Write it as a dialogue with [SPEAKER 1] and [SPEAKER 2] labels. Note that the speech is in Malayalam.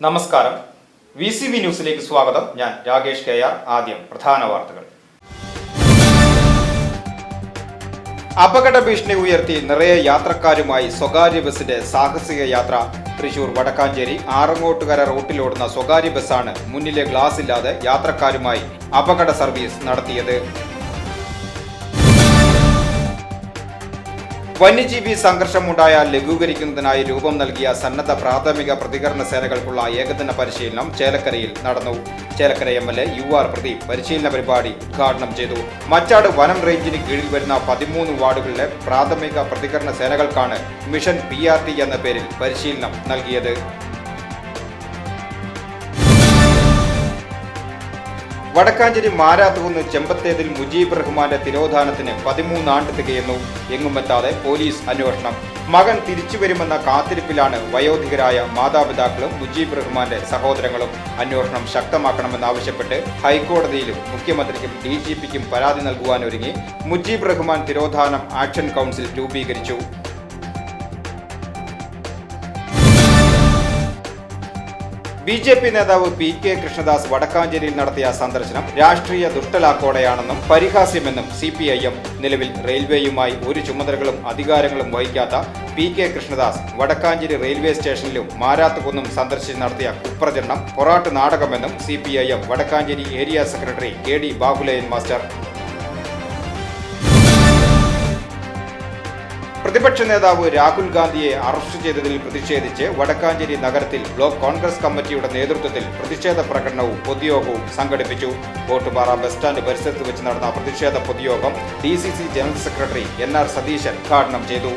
[SPEAKER 1] നമസ്കാരം. വി സി വി ന്യൂസിലേക്ക് സ്വാഗതം. ഞാൻ രാകേഷ് കെ ആർ. ആദ്യം പ്രധാന വാർത്തകൾ. അപകട ഭീഷണി ഉയർത്തി നിറയെ യാത്രക്കാരുമായി സ്വകാര്യ ബസിന്റെ സാഹസിക യാത്ര. തൃശൂർ വടക്കാഞ്ചേരി ആറങ്ങോട്ടുകര റൂട്ടിലോടുന്ന സ്വകാര്യ ബസ്സാണ് മുന്നിലെ ഗ്ലാസ് ഇല്ലാതെ യാത്രക്കാരുമായി അപകട സർവീസ് നടത്തിയത്. വന്യജീവി സംഘർഷമുണ്ടായാൽ ലഘൂകരിക്കുന്നതിനായി രൂപം നൽകിയ സന്നദ്ധ പ്രാഥമിക പ്രതികരണ സേനകൾക്കുള്ള ഏകദിന പരിശീലനം ചേലക്കരയിൽ നടന്നു. Chelakkara M L A U R Pradeep പരിശീലന പരിപാടി ഉദ്ഘാടനം ചെയ്തു. മച്ചാട് വനം റേഞ്ചിന് കീഴിൽ വരുന്ന പതിമൂന്ന് വാർഡുകളിലെ പ്രാഥമിക പ്രതികരണ സേനകൾക്കാണ് മിഷൻ പി എന്ന പേരിൽ പരിശീലനം നൽകിയത്. വടക്കാഞ്ചേരി മാരാത്തുകുന്ന് ചെമ്പത്തേതിൽ മുജീബ് റഹ്മാന്റെ തിരോധാനത്തിന് പതിമൂന്നാണ്ട് തികയുന്നു. എങ്ങും എത്താതെ പോലീസ് അന്വേഷണം. മകൻ തിരിച്ചു വരുമെന്ന കാത്തിരിപ്പിലാണ് വയോധികരായ മാതാപിതാക്കളും മുജീബ് റഹ്മാന്റെ സഹോദരങ്ങളും. അന്വേഷണം ശക്തമാക്കണമെന്നാവശ്യപ്പെട്ട് ഹൈക്കോടതിയിലും മുഖ്യമന്ത്രിക്കും ഡി ജി പിക്കും പരാതി നൽകുവാനൊരുങ്ങി മുജീബ് റഹ്മാൻ തിരോധാനം ആക്ഷൻ കൗൺസിൽ രൂപീകരിച്ചു. ബി ജെ പി നേതാവ് പി കെ കൃഷ്ണദാസ് വടക്കാഞ്ചേരിയിൽ നടത്തിയ സന്ദർശനം രാഷ്ട്രീയ ദുഷ്ടലാക്കോടെയാണെന്നും പരിഹാസ്യമെന്നും സി പി ഐ എം നിലവിൽ റെയിൽവേയുമായി ഒരു ചുമതലകളും അധികാരങ്ങളും വഹിക്കാത്ത P K Krishnadas Vadakkanchery railway സ്റ്റേഷനിലും മാരാത്തുകുന്നും സന്ദർശിച്ച് നടത്തിയ കുപ്രചരണം പൊറാട്ട് നാടകമെന്നും C P I M Vadakkanchery area secretary K D Babulayan master പ്രതിപക്ഷ നേതാവ് രാഹുൽ ഗാന്ധിയെ അറസ്റ്റ് ചെയ്തതിൽ പ്രതിഷേധിച്ച് വടക്കാഞ്ചേരി നഗരത്തിൽ ബ്ലോക്ക് കോൺഗ്രസ് കമ്മിറ്റിയുടെ നേതൃത്വത്തിൽ പ്രതിഷേധ പ്രകടനവും പൊതുയോഗവും സംഘടിപ്പിച്ചു. കോട്ടുപാറ ബസ് സ്റ്റാൻഡ് പരിസരത്ത് വെച്ച് നടന്ന പ്രതിഷേധ പൊതുയോഗം D general secretary N R Satheesan ഉദ്ഘാടനം ചെയ്തു.